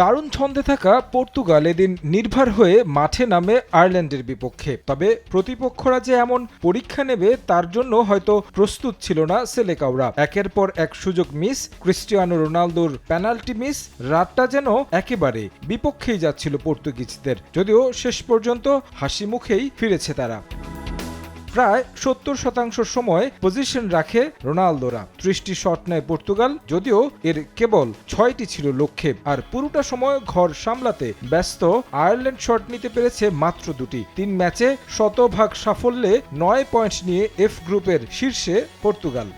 দারুণ ছন্দে থাকা পর্তুগাল এদিন নির্ভর হয়ে মাঠে নামে আয়ারল্যান্ডের বিপক্ষে। তবে প্রতিপক্ষরা যে এমন পরীক্ষা নেবে, তার জন্য হয়তো প্রস্তুত ছিল না সেলেকাওরা। একের পর এক সুযোগ মিস, ক্রিস্টিয়ানো রোনালদোর পেনাল্টি মিস, রাতটা যেন একেবারে বিপক্ষেই যাচ্ছিল পর্তুগিজদের। যদিও শেষ পর্যন্ত হাসি মুখেই ফিরেছে তারা। প্রায় সত্তর শতাংশ সময় পজিশন রাখে রোনালদোরা। ত্রিশটি শট নেয় পর্তুগাল, যদিও এর কেবল ছয়টি ছিল লক্ষ্যে। আর পুরোটা সময় ঘর সামলাতে ব্যস্ত আয়ারল্যান্ড শট নিতে পেরেছে মাত্র দুটি। তিন ম্যাচে শতভাগ সাফল্যে নয় পয়েন্ট নিয়ে এফ গ্রুপের শীর্ষে পর্তুগাল।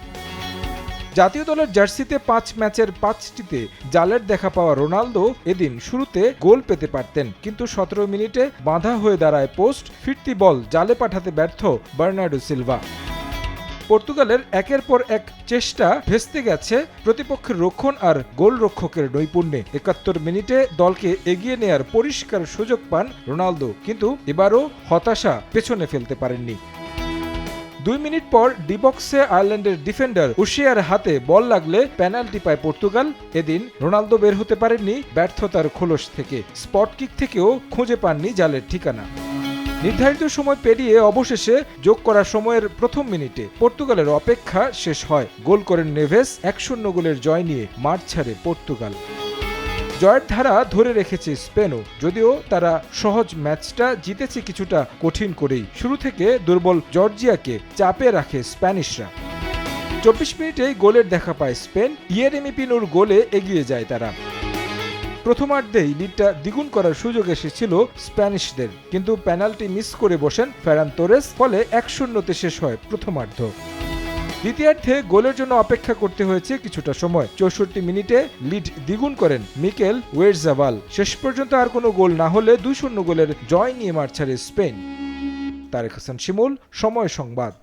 জাতীয় দলের জার্সিতে পাঁচ ম্যাচের পাঁচটিতে জালের দেখা পাওয়া রোনালদো এদিন শুরুতে গোল পেতে পারতেন। কিন্তু সতেরো মিনিটে বাঁধা হয়ে দাঁড়ায় পোস্ট, ফিরতি বল জালে পাঠাতে ব্যর্থ বার্নার্ডো সিলভা। পর্তুগালের একের পর এক চেষ্টা ভেস্তে গেছে প্রতিপক্ষের রক্ষণ আর গোলরক্ষকের নৈপুণ্যে। একাত্তর মিনিটে দলকে এগিয়ে নেয়ার পরিষ্কার সুযোগ পান রোনালদো, কিন্তু এবারও হতাশা পেছনে ফেলতে পারেননি। দুই মিনিট পর ডিবক্সে আয়ারল্যান্ডের ডিফেন্ডার উশিয়ার হাতে বল লাগলে পেনাল্টি পায় পর্তুগাল। এদিন রোনালদো বের হতে পারেননি ব্যর্থতার খোলস থেকে। স্পট কিক থেকেও খুঁজে পাননি জালের ঠিকানা। নির্ধারিত সময় পেরিয়ে অবশেষে যোগ করা সময়ের প্রথম মিনিটে পর্তুগালের অপেক্ষা শেষ হয়। গোল করেন নেভেস, এক শূন্য গোলের জয় নিয়ে মাঠ ছাড়ে পর্তুগাল। জয়ের ধারা ধরে রেখেছে স্পেনও, যদিও তারা সহজ ম্যাচটা জিতেছে কিছুটা কঠিন করেই। শুরু থেকে দুর্বল জর্জিয়াকে চাপে রাখে স্প্যানিশরা। চব্বিশ মিনিটেই গোলের দেখা পায় স্পেন, ইয়েরেমি পিনুর গোলে এগিয়ে যায় তারা। প্রথমার্ধেই লিডটা দ্বিগুণ করার সুযোগ এসেছিল স্প্যানিশদের, কিন্তু পেনাল্টি মিস করে বসেন ফেরান তোরেস, ফলে এক শূন্যতে শেষ হয় প্রথমার্ধ। দ্বিতীয়ার্ধে গোলের জন্য অপেক্ষা করতে হয়েছে কিছুটা সময়। চৌষট্টি মিনিটে লিড দ্বিগুণ করেন মিকেল ওয়েরজাবাল। শেষ পর্যন্ত আর কোনো গোল না হলে দুই শূন্য গোলের জয় নিয়ে মার ছাড়ে স্পেন। তারেক হাসান শিমুল, সময় সংবাদ।